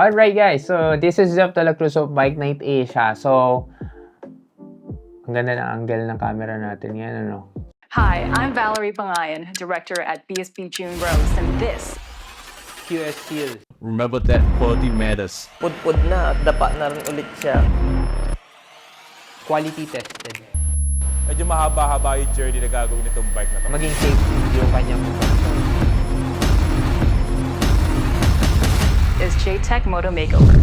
Alright guys, so this is Jeff de la Cruz of Bike Night Asia. So, ang ganda ng angle ng camera natin yan, ano? Hi, I'm Valerie Pangayan, director at BSB June Rose, and this QS. Remember that quality matters. Pudpud na at dapa na rin ulit siya. Quality tested. Medyo mahaba-haba yung journey na gagawin nitong bike na to. Maging safe yung kanyang is JTech Moto Makeover.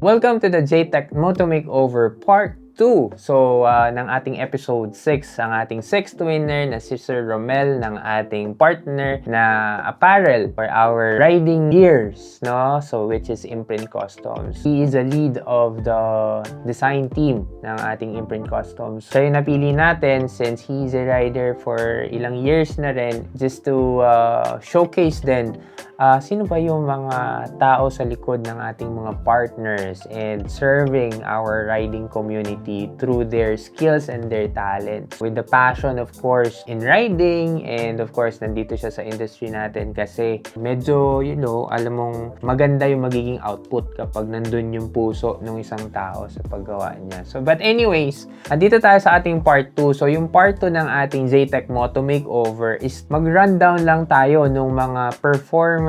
Welcome to the JTech Moto Makeover Part 2. So, uh, ng ating episode 6, ang ating sixth winner na si Sir Romel ng ating partner na apparel for our riding gears, no? So, which is Imprint Customs. He is a lead of the design team ng ating Imprint Customs. So, yung napili natin since he's a rider for ilang years na rin just to uh, showcase din uh, sino ba yung mga tao sa likod ng ating mga partners and serving our riding community through their skills and their talents. With the passion, of course, in riding and of course, nandito siya sa industry natin kasi medyo, you know, alam mong maganda yung magiging output kapag nandun yung puso ng isang tao sa paggawa niya. So, but anyways, andito tayo sa ating part 2. So, yung part 2 ng ating ZTEC Moto Makeover is mag-rundown lang tayo ng mga performance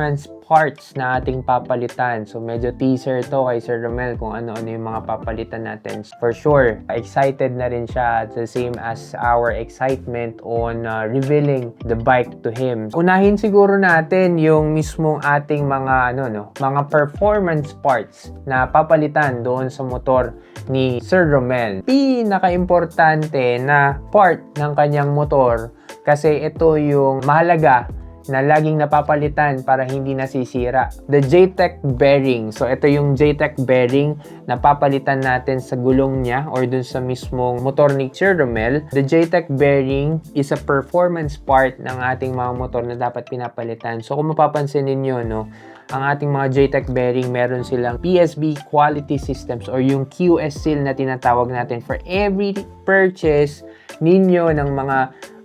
parts na ating papalitan. So, medyo teaser to kay Sir Romel kung ano-ano yung mga papalitan natin. For sure, excited na rin siya the same as our excitement on uh, revealing the bike to him. Unahin siguro natin yung mismong ating mga ano no, mga performance parts na papalitan doon sa motor ni Sir Romel. Pinaka-importante na part ng kanyang motor kasi ito yung mahalaga na laging napapalitan para hindi nasisira. The JTEC bearing. So, ito yung JTEC bearing na papalitan natin sa gulong niya or dun sa mismong motor ni Sir Romel. The JTEC bearing is a performance part ng ating mga motor na dapat pinapalitan. So, kung mapapansin ninyo, no, ang ating mga JTEC bearing, meron silang PSB quality systems or yung QS seal na tinatawag natin for every purchase ninyo ng mga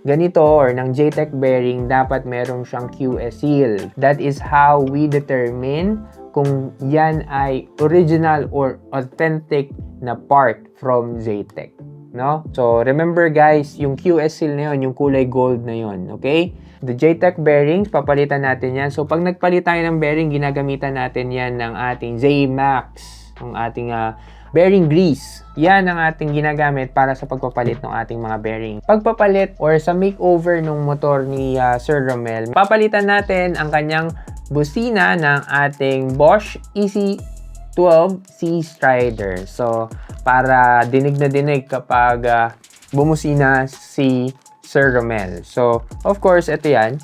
ganito or ng JTEC bearing, dapat merong siyang QS seal. That is how we determine kung yan ay original or authentic na part from JTEC. No? So, remember guys, yung QS seal na yun, yung kulay gold na yun. Okay? The JTEC bearings, papalitan natin yan. So, pag nagpalit tayo ng bearing, ginagamitan natin yan ng ating J-Max, ang ating uh, bearing grease. Yan ang ating ginagamit para sa pagpapalit ng ating mga bearing. Pagpapalit or sa makeover ng motor ni uh, Sir Romel, papalitan natin ang kanyang busina ng ating Bosch EC12C Strider. So, para dinig na dinig kapag uh, bumusina si Sir Romel. So, of course, ito yan.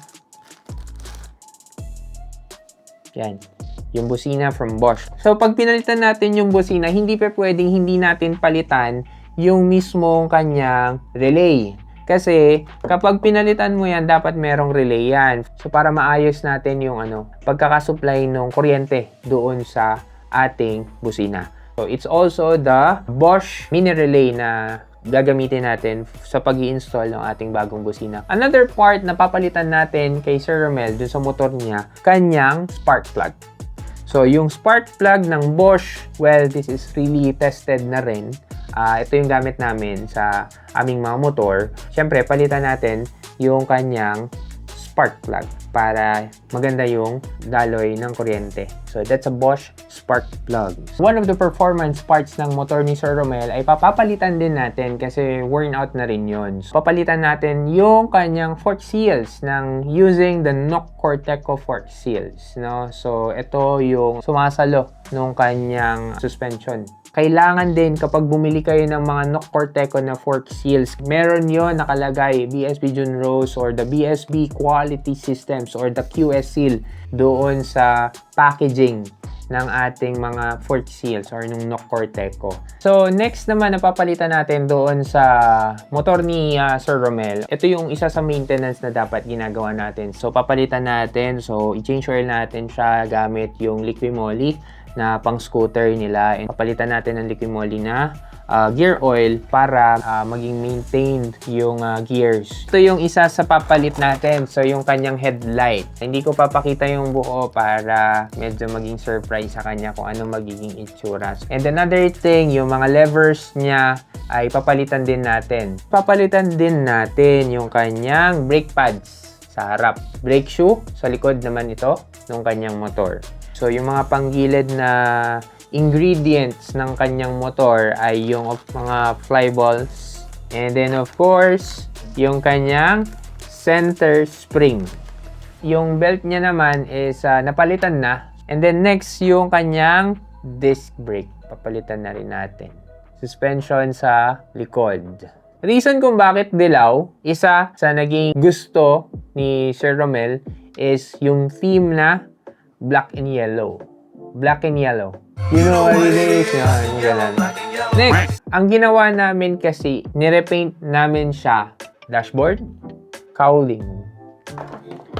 Yan yung busina from Bosch. So, pag pinalitan natin yung busina, hindi pa pwedeng hindi natin palitan yung mismong kanyang relay. Kasi, kapag pinalitan mo yan, dapat merong relay yan. So, para maayos natin yung ano, pagkakasupply ng kuryente doon sa ating busina. So, it's also the Bosch mini relay na gagamitin natin sa pag install ng ating bagong busina. Another part na papalitan natin kay Sir Romel dun sa motor niya, kanyang spark plug. So, yung spark plug ng Bosch, well, this is really tested na rin. Uh, ito yung gamit namin sa aming mga motor. Siyempre, palitan natin yung kanyang spark plug para maganda yung daloy ng kuryente. So, that's a Bosch spark plug. One of the performance parts ng motor ni Sir Romel ay papapalitan din natin kasi worn out na rin yun. So, papalitan natin yung kanyang fork seals ng using the Nock Corteco fork seals. No? So, ito yung sumasalo nung kanyang suspension kailangan din kapag bumili kayo ng mga Nock Corteco na fork seals, meron yon nakalagay BSB June Rose or the BSB Quality Systems or the QS seal doon sa packaging ng ating mga fork seals or nung Nock Corteco. So, next naman, napapalitan natin doon sa motor ni uh, Sir Romel. Ito yung isa sa maintenance na dapat ginagawa natin. So, papalitan natin. So, i-change oil natin siya gamit yung Liquimoly na pang scooter nila. And papalitan natin ng Liquimoly na ah, gear oil para ah, maging maintained yung ah, gears. Ito yung isa sa papalit natin. So, yung kanyang headlight. Hindi ko papakita yung buo para medyo maging surprise sa kanya kung ano magiging itsura. And another thing, yung mga levers niya ay papalitan din natin. Papalitan din natin yung kanyang brake pads sa harap. Brake shoe, sa likod naman ito, ng kanyang motor. So, yung mga panggilid na ingredients ng kanyang motor ay yung mga flyballs. And then, of course, yung kanyang center spring. Yung belt niya naman is ah, napalitan na. And then, next, yung kanyang disc brake. Papalitan na rin natin. Suspension sa likod. Reason kung bakit dilaw, isa sa naging gusto ni Sir Romel is yung theme na black and yellow. Black and yellow. You know what it is? Ganun. Next, ang ginawa namin kasi, nirepaint namin siya dashboard, cowling.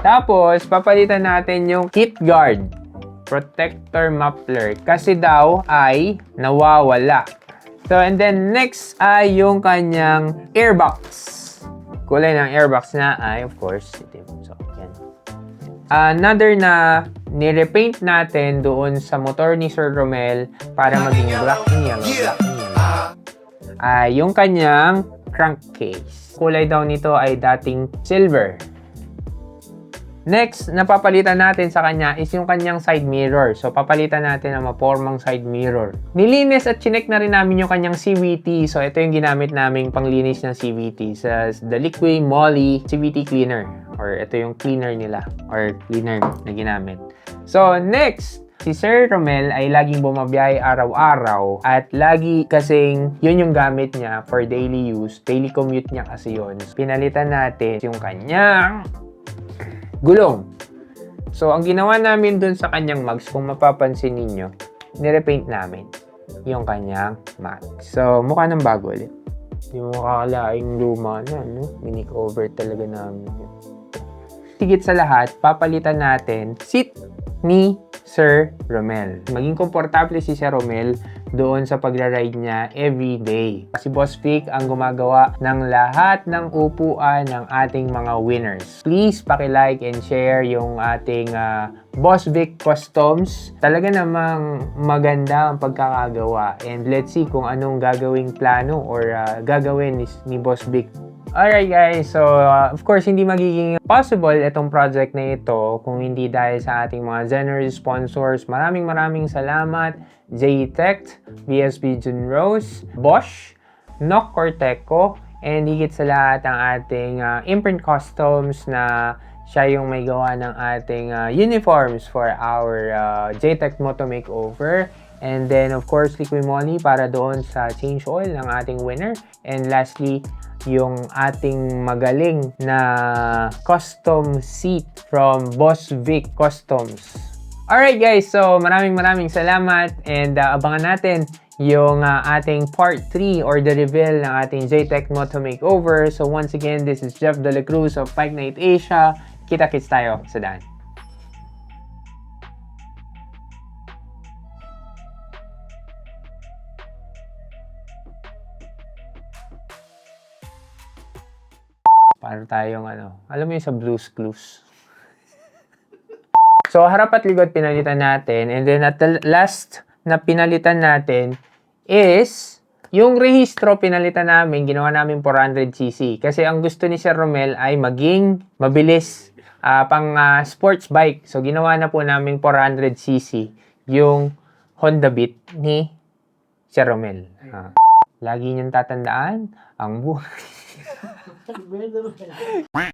Tapos, papalitan natin yung kit guard, protector muffler, kasi daw ay nawawala. So, and then next ay yung kanyang airbox. Kulay ng airbox na ay, of course, itim. So. Another na nirepaint natin doon sa motor ni Sir Romel para maging black and yellow. Black and yellow. Ay yung kanyang crankcase. Kulay daw nito ay dating silver. Next, napapalitan natin sa kanya is yung kanyang side mirror. So, papalitan natin ang mapormang side mirror. Nilinis at chinek na rin namin yung kanyang CVT. So, ito yung ginamit naming panglinis ng CVT sa The Liqui Moly CVT Cleaner. Or ito yung cleaner nila. Or cleaner na ginamit. So, next, Si Sir Romel ay laging bumabiyahe araw-araw at lagi kasing yun yung gamit niya for daily use. Daily commute niya kasi yun. Pinalitan natin yung kanyang gulong. So, ang ginawa namin dun sa kanyang mags, kung mapapansin ninyo, nirepaint namin yung kanyang mags. So, mukha ng bago ulit. Yung makakalaing luma na, no? Minik over talaga namin yun. Higit sa lahat, papalitan natin seat ni Sir Romel. Maging komportable si Sir Romel doon sa pagra-ride niya every day. Si Boss Vic ang gumagawa ng lahat ng upuan ng ating mga winners. Please paki-like and share yung ating ah, Boss Vic Customs. Talaga namang maganda ang pagkakagawa. And let's see kung anong gagawing plano or ah, gagawin ni, ni Boss Vic Alright guys, so uh, of course hindi magiging possible itong project na ito kung hindi dahil sa ating mga generous sponsors. Maraming maraming salamat JTech, BSB Jun Rose, Bosch, Noc Corteco, and higit sa lahat ang ating uh, Imprint Customs na siya yung may gawa ng ating uh, uniforms for our uh, JTech Moto Makeover. And then, of course, Liqui Moly para doon sa change oil ng ating winner. And lastly, yung ating magaling na custom seat from Boss Vic Customs. Alright guys, so maraming maraming salamat and uh, abangan natin yung uh, ating part 3 or the reveal ng ating JTech Moto Makeover. So once again, this is Jeff De La Cruz of Bike Night Asia. Kita-kits tayo sa daan. Para tayong ano, alam mo yung sa Blue's Clues. So, harap at likod pinalitan natin. And then, at the last na pinalitan natin is yung rehistro pinalitan namin, ginawa namin 400cc. Kasi ang gusto ni Sir Romel ay maging mabilis ah, pang ah, sports bike. So, ginawa na po namin 400cc yung Honda Beat ni Sir Romel. Ah. Lagi niyong tatandaan, ang buhay merda, velho.